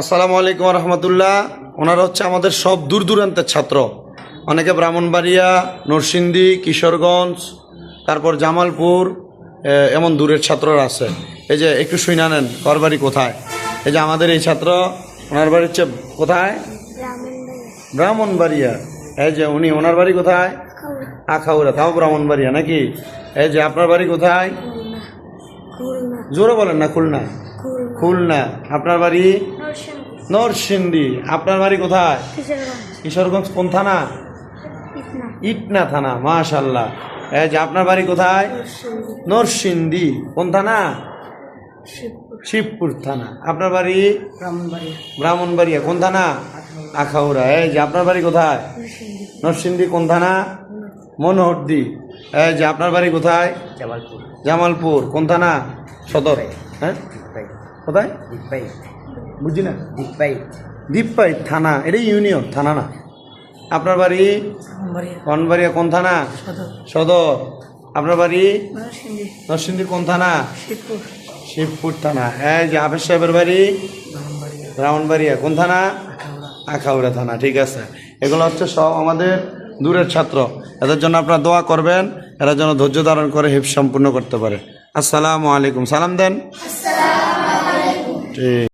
আসসালামু আলাইকুম রহমতুল্লাহ ওনারা হচ্ছে আমাদের সব দূর দূরান্তের ছাত্র। অনেকে ব্রাহ্মণবাড়িয়া নরসিংদী কিশোরগঞ্জ তারপর জামালপুর এমন দূরের ছাত্ররা আছে। এই যে একটু শুনে নেন ঘর বাড়ি কোথায়? এই যে আমাদের এই ছাত্র ওনার বাড়ি হচ্ছে কোথায়? ব্রাহ্মণবাড়িয়া। এই যে উনি ওনার বাড়ি কোথায়? আখাউরা তাও ব্রাহ্মণবাড়িয়া নাকি? এই যে আপনার বাড়ি কোথায়? জোরে বলেন না খুলনা। খুলনা। আপনার বাড়ি? নরসিংদী আপনার বাড়ি কোথায়? কিশোরগঞ্জ। কোন থানা? ইটনা। থানা মাশাল্লাহ এই যে আপনার বাড়ি কোথায়? নরসিংদী। কোন থানা? শিবপুর। থানা। আপনার বাড়ি? ব্রাহ্মণবাড়িয়া। কোন থানা? আখাউড়া। এই যে আপনার বাড়ি কোথায়? নরসিংদী। কোন থানা? মনোহরদি। এই যে আপনার বাড়ি কোথায়? জামালপুর। জামালপুর। কোন থানা? সদর। হ্যাঁ? কোথায়? বুঝি না দীপপাই থানা। এটা ইউনিয়ন থানা না? আপনার বাড়ি? কনবাড়িয়া কোন থানা? সদর। আপনার বাড়ি? নরসিংদী। কোন থানা? শিবপুর। থানা। এই যে হাফেজ সাহেবের বাড়ি? ব্রাহ্মণবাড়িয়া। কোন থানা? আখাউড়া। থানা ঠিক আছে। এগুলো হচ্ছে সব আমাদের দূরের ছাত্র। এদের জন্য আপনারা দোয়া করবেন এরা যেন ধৈর্য ধারণ করে হিপ সম্পূর্ণ করতে পারে। আসসালামু আলাইকুম। সালাম দেন। ঠিক।